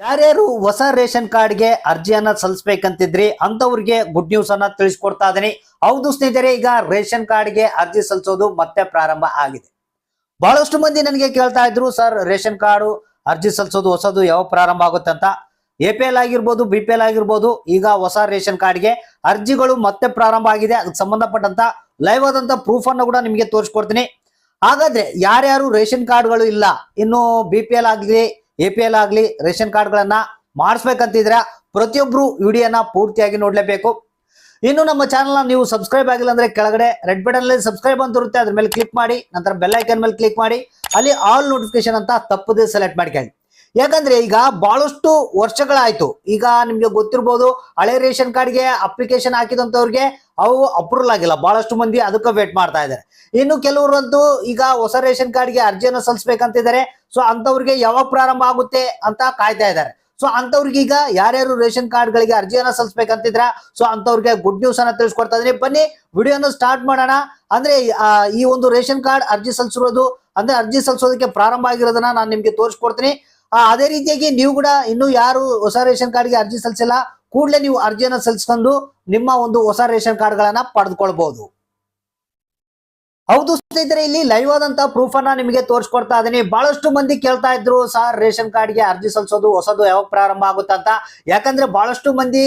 ಯಾರ್ಯಾರು ಹೊಸ ರೇಷನ್ ಕಾರ್ಡ್ಗೆ ಅರ್ಜಿಯನ್ನ ಸಲ್ಲಿಸಬೇಕಂತಿದ್ರಿ ಅಂತವ್ರಿಗೆ ಗುಡ್ ನ್ಯೂಸ್ ಅನ್ನ ತಿಳಿಸ್ಕೊಡ್ತಾ ಇದೀನಿ. ಹೌದು ಸ್ನೇಹಿತರೆ, ಈಗ ರೇಷನ್ ಕಾರ್ಡ್ಗೆ ಅರ್ಜಿ ಸಲ್ಲಿಸೋದು ಮತ್ತೆ ಪ್ರಾರಂಭ ಆಗಿದೆ. ಬಹಳಷ್ಟು ಮಂದಿ ನನಗೆ ಕೇಳ್ತಾ ಇದ್ರು, ಸರ್, ರೇಷನ್ ಕಾರ್ಡು ಅರ್ಜಿ ಸಲ್ಲಿಸೋದು ಹೊಸದು ಯಾವಾಗ ಪ್ರಾರಂಭ ಆಗುತ್ತೆ ಅಂತ. ಎ ಪಿ ಎಲ್ ಆಗಿರ್ಬೋದು, ಬಿ ಪಿ ಎಲ್ ಆಗಿರ್ಬೋದು, ಈಗ ಹೊಸ ರೇಷನ್ ಕಾರ್ಡ್ಗೆ ಅರ್ಜಿಗಳು ಮತ್ತೆ ಪ್ರಾರಂಭ ಆಗಿದೆ. ಅದಕ್ಕೆ ಸಂಬಂಧಪಟ್ಟಂತ ಲೈವ್ ಆದಂತ ಪ್ರೂಫ್ ಅನ್ನು ಕೂಡ ನಿಮಗೆ ತೋರಿಸ್ಕೊಡ್ತೀನಿ. ಹಾಗಾದ್ರೆ ಯಾರ್ಯಾರು ರೇಷನ್ ಕಾರ್ಡ್ಗಳು ಇಲ್ಲ, ಇನ್ನು ಬಿ ಪಿ ಎಲ್ ಆಗ್ಲಿ ಎ ಪಿ ಎಲ್ ಆಗಲಿ, ರೇಷನ್ ಕಾರ್ಡ್ಗಳನ್ನ ಮಾಡಿಸ್ಬೇಕಂತಿದ್ರೆ ಪ್ರತಿಯೊಬ್ರು ವಿಡಿಯೋನ ಪೂರ್ತಿಯಾಗಿ ನೋಡ್ಲೇಬೇಕು. ಇನ್ನು ನಮ್ಮ ಚಾನಲ್ನ ನೀವು ಸಬ್ಸ್ಕ್ರೈಬ್ ಆಗಿಲ್ಲ ಅಂದ್ರೆ ಕೆಳಗಡೆ ರೆಡ್ ಬಟನ್ ಅಲ್ಲಿ ಸಬ್ಸ್ಕ್ರೈಬ್ ಅಂತ ಇರುತ್ತೆ, ಅದ್ರ ಮೇಲೆ ಕ್ಲಿಕ್ ಮಾಡಿ, ನಂತರ ಬೆಲ್ ಐಕನ್ ಮೇಲೆ ಕ್ಲಿಕ್ ಮಾಡಿ, ಅಲ್ಲಿ ಆಲ್ ನೋಟಿಫಿಕೇಶನ್ ಅಂತ ತಪ್ಪದೆ ಸೆಲೆಕ್ಟ್ ಮಾಡ್ಕೊಳ್ಳಿ. ಯಾಕಂದ್ರೆ ಈಗ ಬಹಳಷ್ಟು ವರ್ಷಗಳಾಯ್ತು. ಈಗ ನಿಮ್ಗೆ ಗೊತ್ತಿರ್ಬೋದು ಹಳೆ ರೇಷನ್ ಕಾರ್ಡ್ಗೆ ಅಪ್ಲಿಕೇಶನ್ ಹಾಕಿದಂತವ್ರಿಗೆ ಅವು ಅಪ್ರೂವಲ್ ಆಗಿಲ್ಲ. ಬಹಳಷ್ಟು ಮಂದಿ ಅದಕ್ಕೆ ವೇಟ್ ಮಾಡ್ತಾ ಇದ್ದಾರೆ. ಇನ್ನು ಕೆಲವರಂತೂ ಈಗ ಹೊಸ ರೇಷನ್ ಕಾರ್ಡ್ಗೆ ಅರ್ಜಿಯನ್ನು ಸಲ್ಲಿಸಬೇಕಂತಿದ್ದಾರೆ. ಸೊ ಅಂತವ್ರಿಗೆ ಯಾವಾಗ ಪ್ರಾರಂಭ ಆಗುತ್ತೆ ಅಂತ ಕಾಯ್ತಾ ಇದ್ದಾರೆ. ಸೊ ಅಂತವ್ರಿಗೆ ಈಗ ಯಾರ್ಯಾರು ರೇಷನ್ ಕಾರ್ಡ್ ಗಳಿಗೆ ಅರ್ಜಿಯನ್ನ ಸಲ್ಲಿಸ್ಬೇಕಂತಿದ್ರ ಸೊ ಅಂತವ್ರಿಗೆ ಗುಡ್ ನ್ಯೂಸ್ ಅನ್ನ ತಿಳಿಸ್ಕೊಡ್ತಾ ಇದ್ದೀನಿ. ಬನ್ನಿ, ವಿಡಿಯೋನ ಸ್ಟಾರ್ಟ್ ಮಾಡೋಣ. ಅಂದ್ರೆ ಈ ಒಂದು ರೇಷನ್ ಕಾರ್ಡ್ ಅರ್ಜಿ ಸಲ್ಲಿಸಿರೋದು, ಅಂದ್ರೆ ಅರ್ಜಿ ಸಲ್ಲಿಸೋದಕ್ಕೆ ಪ್ರಾರಂಭ ಆಗಿರೋದನ್ನ ನಾನು ನಿಮ್ಗೆ ತೋರಿಸ್ಕೊಡ್ತೀನಿ. ಅದೇ ರೀತಿಯಾಗಿ ನೀವು ಕೂಡ ಇನ್ನು ಯಾರು ಹೊಸ ರೇಷನ್ ಕಾರ್ಡ್ಗೆ ಅರ್ಜಿ ಸಲ್ಲಿಸಿಲ್ಲ, ಕೂಡಲೇ ನೀವು ಅರ್ಜಿಯನ್ನು ಸಲ್ಲಿಸ್ಕೊಂಡು ನಿಮ್ಮ ಒಂದು ಹೊಸ ರೇಷನ್ ಕಾರ್ಡ್ ಗಳನ್ನ ಪಡೆದುಕೊಳ್ಬಹುದು ಹೌದು ಸ್ನೇಹಿತರೆ, ಇಲ್ಲಿ ಲೈವ್ ಆದಂತ ಪ್ರೂಫ್ ಅನ್ನ ನಿಮಗೆ ತೋರಿಸ್ಕೊಡ್ತಾ ಇದೀನಿ. ಬಹಳಷ್ಟು ಮಂದಿ ಕೇಳ್ತಾ ಇದ್ರು, ಸರ್, ರೇಷನ್ ಕಾರ್ಡ್ಗೆ ಅರ್ಜಿ ಸಲ್ಲಿಸೋದು ಹೊಸದು ಯಾವಾಗ ಪ್ರಾರಂಭ ಆಗುತ್ತೆ ಅಂತ. ಯಾಕಂದ್ರೆ ಬಹಳಷ್ಟು ಮಂದಿ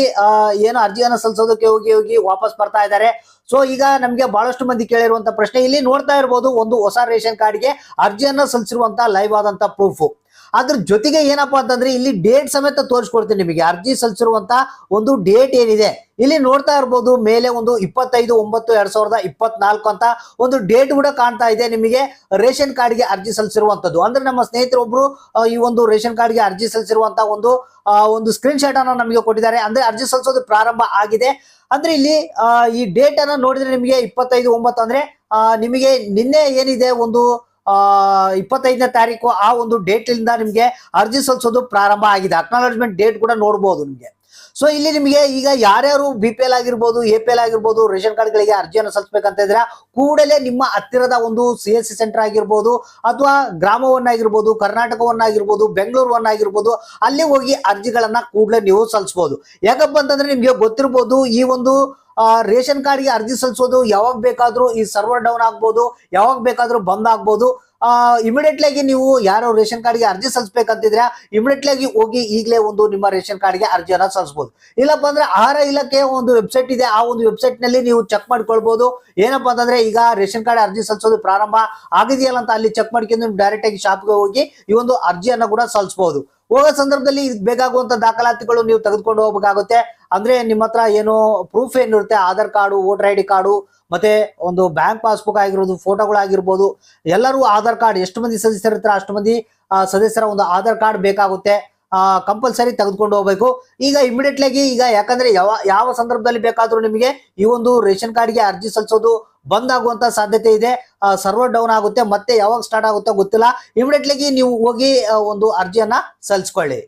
ಏನು ಅರ್ಜಿಯನ್ನು ಸಲ್ಲಿಸೋದಕ್ಕೆ ಹೋಗಿ ಹೋಗಿ ವಾಪಸ್ ಬರ್ತಾ ಇದ್ದಾರೆ. ಸೊ ಈಗ ನಮಗೆ ಬಹಳಷ್ಟು ಮಂದಿ ಕೇಳಿರುವಂತ ಪ್ರಶ್ನೆ, ಇಲ್ಲಿ ನೋಡ್ತಾ ಇರ್ಬೋದು ಒಂದು ಹೊಸ ರೇಷನ್ ಕಾರ್ಡ್ಗೆ ಅರ್ಜಿಯನ್ನು ಸಲ್ಲಿಸಿರುವಂತ ಲೈವ್ ಆದಂತ ಪ್ರೂಫ್ ಅದ್ರ ಜೊತೆಗೆ ಏನಪ್ಪಾ ಅಂತಂದ್ರೆ ಇಲ್ಲಿ ಡೇಟ್ ಸಮೇತ ತೋರಿಸ್ಕೊಡ್ತೀನಿ ನಿಮಗೆ. ಅರ್ಜಿ ಸಲ್ಲಿಸಿರುವಂತ ಒಂದು ಡೇಟ್ ಏನಿದೆ? ಇಲ್ಲಿ ನೋಡ್ತಾ ಇರ್ಬೋದು ಮೇಲೆ ಒಂದು ಇಪ್ಪತ್ತೈದು, ಒಂಬತ್ತು, ಎರಡ್ ಸಾವಿರದ ಇಪ್ಪತ್ನಾಲ್ಕು ಅಂತ ಒಂದು ಡೇಟ್ ಕೂಡ ಕಾಣ್ತಾ ಇದೆ ನಿಮಗೆ ರೇಷನ್ ಕಾರ್ಡ್ಗೆ ಅರ್ಜಿ ಸಲ್ಲಿಸಿರುವಂತದ್ದು. ಅಂದ್ರೆ ನಮ್ಮ ಸ್ನೇಹಿತರೊಬ್ರು ಈ ಒಂದು ರೇಷನ್ ಕಾರ್ಡ್ಗೆ ಅರ್ಜಿ ಸಲ್ಲಿಸಿರುವಂತ ಒಂದು ಒಂದು ಸ್ಕ್ರೀನ್ ಶಾಟ್ ಅನ್ನ ನಮಗೆ ಕೊಟ್ಟಿದ್ದಾರೆ. ಅಂದ್ರೆ ಅರ್ಜಿ ಸಲ್ಲಿಸೋದು ಪ್ರಾರಂಭ ಆಗಿದೆ. ಅಂದ್ರೆ ಇಲ್ಲಿ ಈ ಡೇಟ್ ಅನ್ನ ನೋಡಿದ್ರೆ ನಿಮಗೆ ಇಪ್ಪತ್ತೈದು, ಒಂಬತ್ತು ಅಂದ್ರೆ ನಿಮಗೆ ನಿನ್ನೆ ಏನಿದೆ ಒಂದು ಇಪ್ಪತ್ತೈದನೇ ತಾರೀಕು ಆ ಒಂದು ಡೇಟ್ ಇಂದ ನಿಮಗೆ ಅರ್ಜಿ ಸಲ್ಲಿಸೋದು ಪ್ರಾರಂಭ ಆಗಿದೆ. ಅಕ್ನಾಲಜ್ಮೆಂಟ್ ಡೇಟ್ ಕೂಡ ನೋಡಬಹುದು ನಿಮಗೆ. ಸೊ ಇಲ್ಲಿ ನಿಮಗೆ ಈಗ ಯಾರ್ಯಾರು ಬಿ ಪಿ ಎಲ್ ಆಗಿರ್ಬೋದು ಎ ಪಿ ಎಲ್ ಆಗಿರ್ಬೋದು, ರೇಷನ್ ಕಾರ್ಡ್ಗಳಿಗೆ ಅರ್ಜಿಯನ್ನು ಸಲ್ಲಿಸಬೇಕಂತ ಇದ್ರೆ ಕೂಡಲೇ ನಿಮ್ಮ ಹತ್ತಿರದ ಒಂದು ಸಿ ಎಸ್ ಸಿ ಸೆಂಟರ್ ಆಗಿರ್ಬೋದು, ಅಥವಾ ಗ್ರಾಮವನ್ನಾಗಿರ್ಬೋದು, ಕರ್ನಾಟಕವನ್ನಾಗಿರ್ಬೋದು, ಬೆಂಗಳೂರವನ್ನಾಗಿರ್ಬೋದು, ಅಲ್ಲಿ ಹೋಗಿ ಅರ್ಜಿಗಳನ್ನ ಕೂಡಲೇ ನೀವು ಸಲ್ಲಿಸಬಹುದು ಯಾಕಪ್ಪ ಅಂತಂದ್ರೆ ನಿಮ್ಗೆ ಗೊತ್ತಿರ್ಬೋದು, ಈ ಒಂದು ರೇಷನ್ ಕಾರ್ಡ್ಗೆ ಅರ್ಜಿ ಸಲ್ಲಿಸೋದು ಯಾವಾಗ ಬೇಕಾದ್ರೂ ಈ ಸರ್ವರ್ ಡೌನ್ ಆಗ್ಬೋದು, ಯಾವಾಗ ಬೇಕಾದ್ರೂ ಬಂದ್ ಆಗ್ಬೋದು. ಇಮಿಡಿಯೇಟ್ಲಿ ಆಗಿ ನೀವು ಯಾರೋ ರೇಷನ್ ಕಾರ್ಡ್ಗೆ ಅರ್ಜಿ ಸಲ್ಲಿಸಬೇಕಂತಿದ್ರೆ ಇಮಿಡಿಯೇಟ್ಲಿ ಆಗಿ ಹೋಗಿ ಈಗಲೇ ಒಂದು ನಿಮ್ಮ ರೇಷನ್ ಕಾರ್ಡ್ಗೆ ಅರ್ಜಿಯನ್ನು ಸಲ್ಲಿಸಬಹುದು ಇಲ್ಲಪ್ಪ ಅಂದ್ರೆ ಆಹಾರ ಇಲಾಖೆ ಒಂದು ವೆಬ್ಸೈಟ್ ಇದೆ, ಆ ಒಂದು ವೆಬ್ಸೈಟ್ನಲ್ಲಿ ನೀವು ಚೆಕ್ ಮಾಡ್ಕೊಳ್ಬಹುದು ಏನಪ್ಪಾ ಅಂತಂದ್ರೆ ಈಗ ರೇಷನ್ ಕಾರ್ಡ್ ಅರ್ಜಿ ಸಲ್ಲಿಸೋದು ಪ್ರಾರಂಭ ಆಗಿದೆಯಲ್ಲ ಅಂತ ಅಲ್ಲಿ ಚೆಕ್ ಮಾಡ್ಕೊಂಡು ಡೈರೆಕ್ಟ್ ಆಗಿ ಶಾಪ್ಗೆ ಹೋಗಿ ಈ ಒಂದು ಅರ್ಜಿಯನ್ನು ಕೂಡ ಸಲ್ಲಿಸಬಹುದು ಹೋಗೋ ಸಂದರ್ಭದಲ್ಲಿ ಬೇಕಾಗುವಂತ ದಾಖಲಾತಿಗಳು ನೀವು ತೆಗೆದುಕೊಂಡು ಹೋಗ್ಬೇಕಾಗುತ್ತೆ. ಅಂದ್ರೆ ನಿಮ್ಮ ಹತ್ರ ಏನು ಪ್ರೂಫ್ ಏನಿರುತ್ತೆ, Aadhaar card voter I D card, ಮತ್ತೆ ಒಂದು ಬ್ಯಾಂಕ್ ಪಾಸ್ಬುಕ್ ಆಗಿರೋದು ಫೋಟೋಗಳಾಗಿರ್ಬೋದು ಎಲ್ಲರೂ ಆಧಾರ್ ಕಾರ್ಡ್, ಎಷ್ಟು ಮಂದಿ ಸದಸ್ಯರಿರ್ತಾರೆ ಅಷ್ಟು ಮಂದಿ ಸದಸ್ಯರ ಒಂದು ಆಧಾರ್ ಕಾರ್ಡ್ ಬೇಕಾಗುತ್ತೆ. ಕಂಪಲ್ಸರಿ ತೆಗೆದುಕೊಂಡು ಹೋಗ್ಬೇಕು. ಈಗ ಇಮಿಡಿಯೇಟ್ಲಿ ಈಗ ಯಾಕಂದ್ರೆ ಯಾವ ಯಾವ ಸಂದರ್ಭದಲ್ಲಿ ಬೇಕಾದ್ರೂ ನಿಮಗೆ ಈ ಒಂದು ರೇಷನ್ ಕಾರ್ಡ್ಗೆ ಅರ್ಜಿ ಸಲ್ಲಿಸೋದು ಬಂದ್ ಆಗುವಂತ ಸಾಧ್ಯತೆ ಇದೆ. ಸರ್ವರ್ ಡೌನ್ ಆಗುತ್ತೆ, ಮತ್ತೆ ಯಾವಾಗ ಸ್ಟಾರ್ಟ್ ಆಗುತ್ತೋ ಗೊತ್ತಿಲ್ಲ. ಇಮಿಡಿಯೇಟ್ಲಿ ನೀವು ಹೋಗಿ ಒಂದು ಅರ್ಜಿಯನ್ನ ಸಲ್ಲಿಸ್ಕೊಳ್ಳಿ.